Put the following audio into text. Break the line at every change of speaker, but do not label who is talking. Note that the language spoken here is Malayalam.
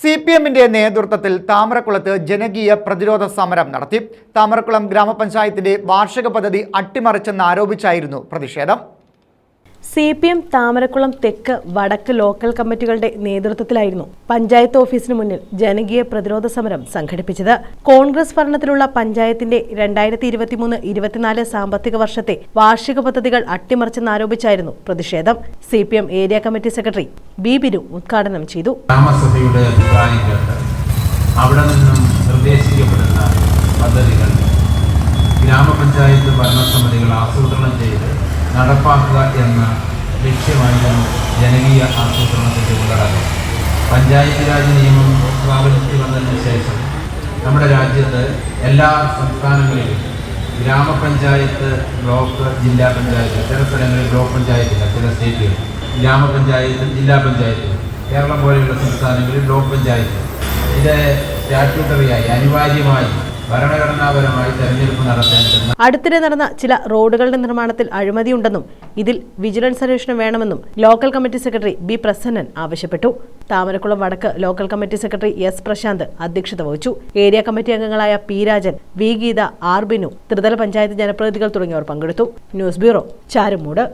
സി പി എമ്മിന്റെ നേതൃത്വത്തിൽ താമരക്കുളത്ത് ജനകീയ പ്രതിരോധ സമരം നടത്തി. താമരക്കുളം ഗ്രാമപഞ്ചായത്തിന്റെ വാർഷിക പദ്ധതി അട്ടിമറിച്ചെന്നാരോപിച്ചായിരുന്നു പ്രതിഷേധം.
സി പി എം താമരക്കുളം തെക്ക് വടക്ക് ലോക്കൽ കമ്മിറ്റികളുടെ നേതൃത്വത്തിലായിരുന്നു പഞ്ചായത്ത് ഓഫീസിന് മുന്നിൽ ജനകീയ പ്രതിരോധ സമരം സംഘടിപ്പിച്ചത്. കോൺഗ്രസ് ഭരണത്തിലുള്ള പഞ്ചായത്തിന്റെ രണ്ടായിരത്തി ഇരുപത്തിമൂന്ന് ഇരുപത്തിനാല് സാമ്പത്തിക വർഷത്തെ വാർഷിക പദ്ധതികൾ അട്ടിമറിച്ചെന്നാരോപിച്ചായിരുന്നു പ്രതിഷേധം. C P M area committee secretary B Binu ഉദ്ഘാടനം ചെയ്തു.
അവിടെ നിന്നും നിർദ്ദേശിക്കപ്പെടുന്ന പദ്ധതികൾ ഗ്രാമപഞ്ചായത്ത് ഭരണസമിതികൾ നടപ്പാക്കുക എന്ന ലക്ഷ്യമായിരുന്നു ജനകീയ ആസൂത്രണത്തിന്റെ ഉള്ളടക്കം. പഞ്ചായത്ത് രാജ് നിയമം പ്രാബല്യത്തിൽ വന്നതിന് ശേഷം നമ്മുടെ രാജ്യത്ത് എല്ലാ സംസ്ഥാനങ്ങളിലും ഗ്രാമപഞ്ചായത്ത് ബ്ലോക്ക് ജില്ലാ പഞ്ചായത്ത് ചില സ്ഥലങ്ങളിൽ ബ്ലോക്ക് പഞ്ചായത്തില്ല ചില സ്റ്റേറ്റുകൾ. ഗ്രാമപഞ്ചായത്ത് ജില്ലാ പഞ്ചായത്ത് കേരളം പോലെയുള്ള സംസ്ഥാനങ്ങളിൽ ബ്ലോക്ക് പഞ്ചായത്ത്. ഇത് സ്റ്റാറ്റ്യൂട്ടറിയായി അനിവാര്യമായി
അടുത്തിടെ നടന്ന ചില റോഡുകളുടെ നിർമ്മാണത്തിൽ അഴിമതിയുണ്ടെന്നും ഇതിൽ വിജിലൻസ് അന്വേഷണം വേണമെന്നും local committee secretary B Prasannan ആവശ്യപ്പെട്ടു. താമരക്കുളം വടക്ക് local committee secretary S Prashanth അധ്യക്ഷത വഹിച്ചു. ഏരിയ കമ്മിറ്റി അംഗങ്ങളായ P Rajan V Geetha R Binu ത്രിതല പഞ്ചായത്ത് ജനപ്രതിനിധികൾ തുടങ്ങിയവർ പങ്കെടുത്തു. News bureau Charummood.